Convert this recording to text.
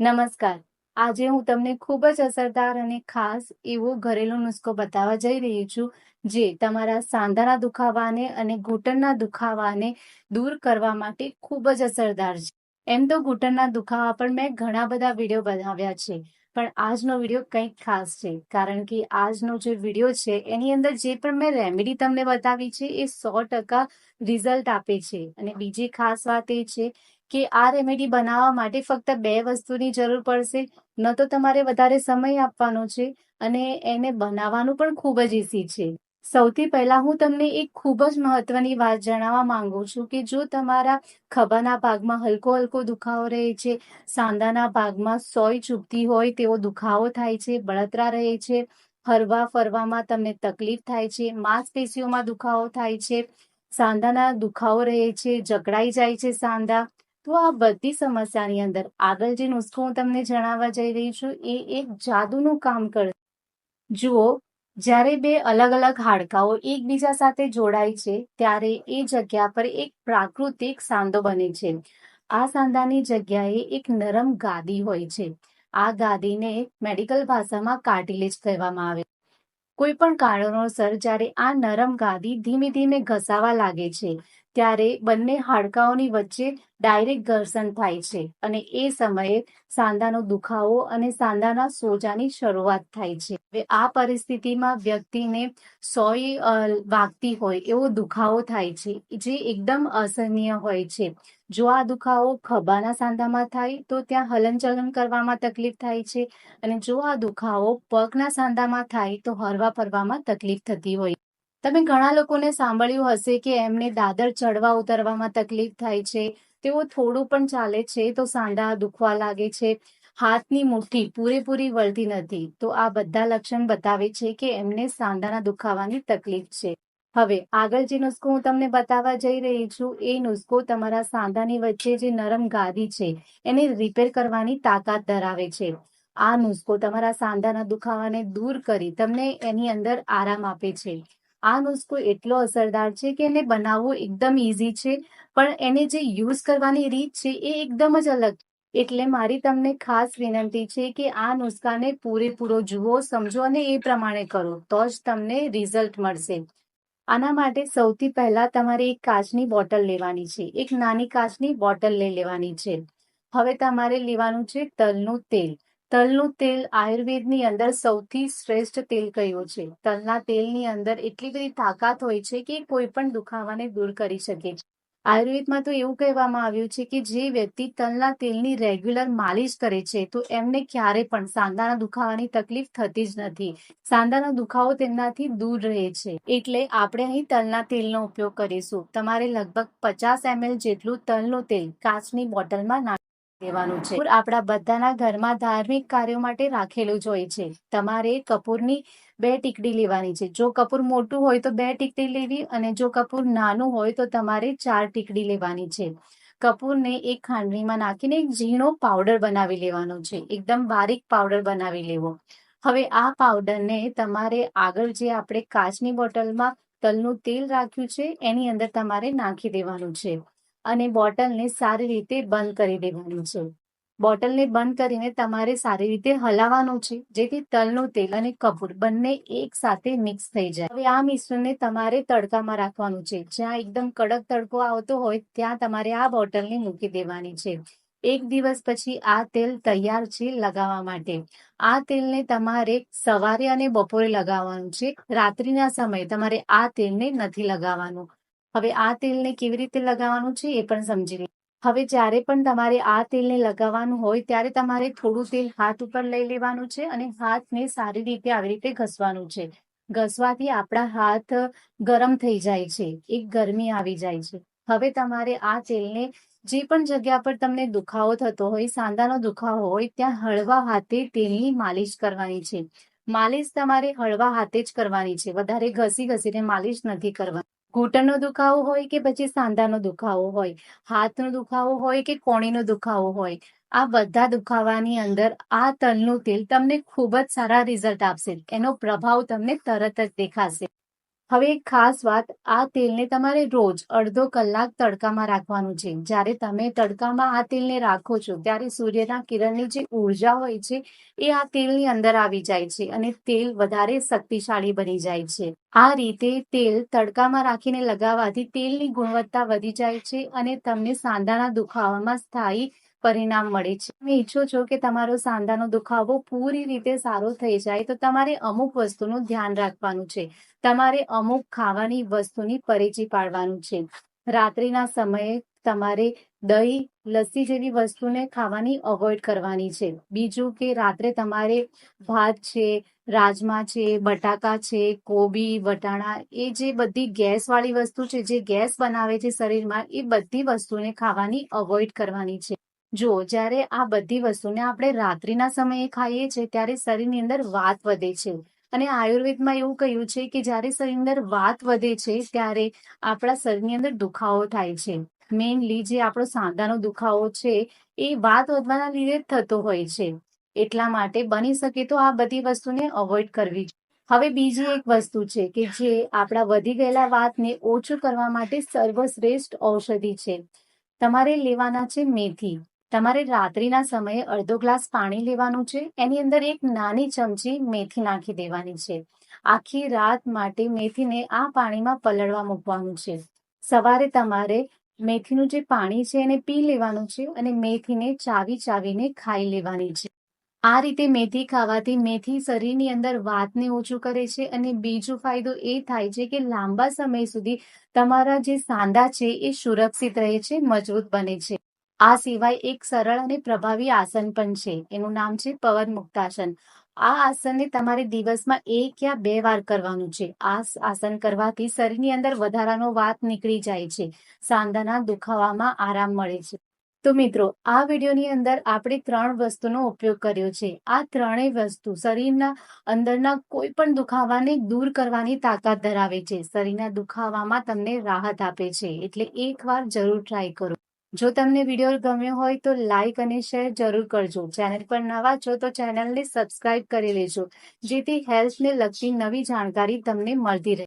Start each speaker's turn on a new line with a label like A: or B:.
A: નમસ્કાર. આજે હું તમને ખૂબ જ અસરદાર અને ખાસ એવો ઘરેલું નુસ્ખો બતાવવા જઈ રહી છું, જે તમારા સાંધાના દુખાવાને અને ઘૂંટણના દુખાવાને દૂર કરવા માટે ખૂબ જ અસરદાર છે. એમ તો ઘૂંટણના દુખાવા પણ મેં ઘણા બધા વીડિયો બનાવ્યા છે, પણ આજનો વીડિયો કંઈક ખાસ છે, કારણ કે આજનો જે વીડિયો છે, એની અંદર જે પણ મેં રેમેડી તમને બતાવી છે, એ સો ટકા રિઝલ્ટ આપે છે. અને બીજી ખાસ વાત એ છે કે આ રેમેડી બનાવવા માટે ફક્ત બે વસ્તુની જરૂર પડશે. ન તો તમારે વધારે સમય આપવાનો છે અને એને બનાવવાનું પણ ખૂબ જ ઇઝી છે. સૌથી પહેલા હું તમને એક ખૂબ જ મહત્વની વાત જણાવવા માંગુ છું કે જો તમારા ખભાના ભાગમાં હલકો હલકો દુખાવો રહે છે, સાંધાના ભાગમાં સોય ચૂપતી હોય તેવો દુખાવો થાય છે, બળતરા રહે છે, હરવા ફરવામાં તમને તકલીફ થાય છે, માંસપેશીઓમાં દુખાવો થાય છે, સાંધાના દુખાવો રહે છે, જકડાઈ જાય છે સાંધા તો આ બધી સમસ્યાની અંદર આગળ જે નુસ્ખો હું તમને જણાવવા જઈ રહી છું, એ એક જાદુનું કામ કરશે જુઓ, જ્યારે બે અલગ અલગ હાડકાઓ એકબીજા સાથે જોડાય છે, ત્યારે એ જગ્યા પર એક પ્રાકૃતિક સાંધો બને છે. આ સાંધાની જગ્યાએ એક નરમ ગાદી હોય છે. આ ગાદીને મેડિકલ ભાષામાં કાર્ટિલેજ કહેવામાં આવે કોઈ પણ કારણોસર જ્યારે આ નરમ ગાદી ધીમે ધીમે ઘસાવા લાગે છે, ત્યારે બંને હાડકાઓની વચ્ચે ડાયરેક્ટ ઘર્ષણ થાય છે અને એ સમયે સાંધાનો દુખાવો અને સાંધાના સોજાની શરૂઆત થાય છે. આ પરિસ્થિતિમાં વ્યક્તિને સોય વાગતી હોય એવો દુખાવો થાય છે, જે એકદમ અસહનીય હોય છે. જો આ દુખાવો ખભાના સાંધામાં થાય, તો ત્યાં હલનચલન કરવામાં તકલીફ થાય છે. અને જો આ દુખાવો પગના સાંધામાં થાય, તો હરવા ફરવામાં તકલીફ થતી હોય. તમે ઘણા લોકોને સાંભળ્યું હશે કે એમને દાદર ચડવા ઉતરવામાં તકલીફ થાય છે. તેઓ થોડું પણ ચાલે છે, તો સાંધા દુખવા લાગે છે. હાથની મુઠ્ઠી પૂરેપૂરી વળતી નથી. તો આ બધા લક્ષણ બતાવે છે કે એમને સાંધાના દુખાવાની તકલીફ છે. હવે આગળ જે નુસ્ખો હું તમને બતાવવા જઈ રહી છું, એ નુસ્ખો તમારા સાંધાની વચ્ચે જે નરમ ગાદી છે, એને રિપેર કરવાની તાકાત ધરાવે છે. આ નુસ્ખો તમારા સાંધાના દુખાવાને દૂર કરી તમને એની અંદર આરામ આપે છે. આ નુસ્ખો એટલો અસરદાર છે કે એને બનાવવો એકદમ ઇઝી છે, પણ એને જે યુઝ કરવાની રીત છે એ એકદમ જ અલગ. એટલે મારી તમને ખાસ વિનંતી છે કે આ નુસ્ખાને પૂરેપૂરો જુઓ, સમજો અને એ પ્રમાણે કરો, તો જ તમને રિઝલ્ટ મળશે. આના માટે સૌથી પહેલા તમારે એક કાચની બોટલ લેવાની છે. એક નાની કાચની બોટલ લઈ લેવાની છે. હવે તમારે લેવાનું છે તલનું તેલ. તલનું તેલ આયુર્વેદની અંદર સૌથી શ્રેષ્ઠ તેલ કયું છે? તલના તેલની અંદર એટલી બધી તાકાત હોય છે કે કોઈ પણ દુખાવાને દૂર કરી શકે. છે આયુર્વેદમાં તો એવું કહેવામાં આવ્યું છે કે જે વ્યક્તિ તલના તેલની રેગ્યુલર માલિશ કરે છે, તો એમને ક્યારે પણ સાંધાના દુખાવાની તકલીફ થતી જ નથી. સાંધાનો દુખાવો તેમનાથી દૂર રહે છે. એટલે આપણે અહીં તલના તેલનો ઉપયોગ કરીશું. તમારે લગભગ પચાસ એમએલ જેટલું તલનું તેલ કાચની બોટલમાં દેવાનું છે. આપણા બધાના ઘરમાં ધાર્મિક કાર્યો માટે રાખેલું જ છે. તમારે કપૂરની બે ટીકડી લેવાની છે. જો કપૂર મોટું હોય તો બે ટીકડી લેવી અને જો કપૂર નાનું હોય તો તમારે ચાર ટીકડી લેવાની છે. કપૂરને એક ખાંડણીમાં નાખીને એક ઝીણો પાવડર બનાવી લેવાનો છે. એકદમ બારીક પાવડર બનાવી લેવો. હવે આ પાવડરને તમારે આગળ જે આપણે કાચની બોટલમાં તલનું તેલ રાખ્યું છે, એની અંદર તમારે નાખી દેવાનું છે. અને બોટલને સારી રીતે બંધ કરી દેવાની છે. બોટલને બંધ કરીને તમારે સારી રીતે હલાવવાનું છે, જેથી તલનું તેલ અને કપૂર બંને એક સાથે મિક્સ થઈ જાય. હવે આ મિશ્રણને તમારે તડકામાં રાખવાનું છે. જ્યાં એકદમ કડક તડકો આવતો હોય, ત્યાં તમારે આ બોટલને મૂકી દેવાની છે. એક દિવસ પછી આ તેલ તૈયાર છે લગાવવા માટે. આ તેલને તમારે સવારે અને બપોરે લગાવવાનું છે. રાત્રિના સમયે તમારે આ તેલને નથી લગાવવાનું. હવે આ તેલને કેવી રીતે લગાવવાનું છે એ પણ સમજી લે. હવે જ્યારે પણ તમારે આ તેલને લગાવવાનું હોય ત્યારે તમારે થોડું તેલ હાથ ઉપર લઈ લેવાનું છે અને હાથને સારી રીતે આવી રીતે ઘસવાનું છે. ઘસવાથી આપણા હાથ ગરમ થઈ જાય છે, એક ગરમી આવી જાય છે. હવે તમારે આ તેલને જે પણ જગ્યા પર તમને દુખાવો થતો હોય, સાંધાનો દુખાવો હોય, ત્યાં હળવા હાથે તેલની માલિશ કરવાની છે. માલિશ તમારે હળવા હાથે જ કરવાની છે. વધારે ઘસી ઘસીને માલિશ નથી કરવાની. ઘૂંટણનો દુખાવો હોય કે પછી સાંધાનો દુખાવો હોય, હાથનો દુખાવો હોય કે કોણીનો દુખાવો હોય, આ બધા દુખાવાની અંદર આ તલનું તેલ તમને ખૂબ જ સારા રિઝલ્ટ આપશે. એનો પ્રભાવ તમને તરત જ દેખાશે. હવે એક ખાસ વાત, આ તેલને તમારે રોજ અડધો કલાક તડકામાં રાખવાનું છે. જ્યારે તમે તડકામાં આ તેલને રાખો છો, ત્યારે સૂર્યના કિરણની જે ઊર્જા હોય છે, એ આ તેલની અંદર આવી જાય છે અને તેલ વધારે શક્તિશાળી બની જાય છે. આ રીતે તેલ તડકામાં રાખીને લગાવવાથી તેલની ગુણવત્તા વધી જાય છે અને તમને સાંધાના દુખાવામાં સ્થાયી પરિણામ મળે છે. તમે ઈચ્છો છો કે તમારો સાંધાનો દુખાવો પૂરી રીતે સારો થઈ જાય, તો તમારે અમુક વસ્તુનું ધ્યાન રાખવાનું છે. તમારે અમુક ખાવાની વસ્તુની પરેજી પાડવાનું છે. રાત્રિના સમયે તમારે દહીં, લસ્સી જેવી વસ્તુને ખાવાની અવોઇડ કરવાની છે. બીજું કે રાત્રે તમારે ભાત છે, રાજમા છે, બટાકા છે, કોબી, વટાણા, એ જે બધી ગેસ વાળી વસ્તુ છે, જે ગેસ બનાવે છે શરીરમાં, એ બધી વસ્તુને ખાવાની અવોઇડ કરવાની છે. જો જ્યારે આ બધી વસ્તુને આપણે રાત્રિના સમયે ખાઈએ છીએ, ત્યારે શરીરની અંદર વાત વધે છે. અને આયુર્વેદમાં એવું કહ્યું છે કે જ્યારે શરીરની અંદર વાત વધે છે, ત્યારે આપણા શરીરની અંદર દુખાવો થાય છે. મેઇનલી જે આપણો સાંધાનો દુખાવો છે, એ વાત વધવાના લીધે થતો હોય છે. એટલા માટે બની શકે તો આ બધી વસ્તુને અવોઇડ કરવી હવે બીજી એક વસ્તુ છે કે જે આપણા વધી ગયેલા વાતને ઓછું કરવા માટે સર્વશ્રેષ્ઠ ઔષધિ છે. તમારે લેવાના છે મેથી. તમારે રાત્રિના સમયે અડધો ગ્લાસ પાણી લેવાનું છે. એની અંદર એક નાની ચમચી મેથી નાખી દેવાની છે. આખી રાત માટે મેથીને આ પાણીમાં પલળવા મૂકવાનું છે. સવારે તમારે મેથીનું જે પાણી છે એને પી લેવાનું છે અને મેથીને ચાવી ચાવીને ખાઈ લેવાની છે. આ રીતે મેથી ખાવાથી મેથી શરીરની અંદર વાતને ઓછું કરે છે અને બીજો ફાયદો એ થાય છે કે લાંબા સમય સુધી તમારા જે સાંધા છે એ સુરક્ષિત રહે છે, મજબૂત બને છે. આ સિવાય એક સરળ અને પ્રભાવી આસન પણ છે. એનું નામ છે પવન મુક્તાસન. આ આસનને તમારે દિવસમાં એક યા બે વાર કરવાનું છે. આ આસન કરવાથી શરીરની અંદર વધારાનો વાત નીકળી જાય છે. સાંધાના દુખાવામાં આરામ મળે છે. તો મિત્રો, આ વિડીયોની અંદર આપણે ત્રણ વસ્તુનો ઉપયોગ કર્યો છે. આ ત્રણેય વસ્તુ શરીરના અંદરના કોઈ પણ દુખાવાને દૂર કરવાની તાકાત ધરાવે છે. શરીરના દુખાવામાં તમને રાહત આપે છે. એટલે એકવાર જરૂર ટ્રાય કરો. જો તમને વીડિયો ગમ્યો હોય તો લાઇક અને શેર જરૂર કરજો. ચેનલ પર નવા છો તો ચેનલને સબસ્ક્રાઇબ કરી લેજો, જેથી હેલ્થને લગતી નવી જાણકારી તમને મળતી રહે.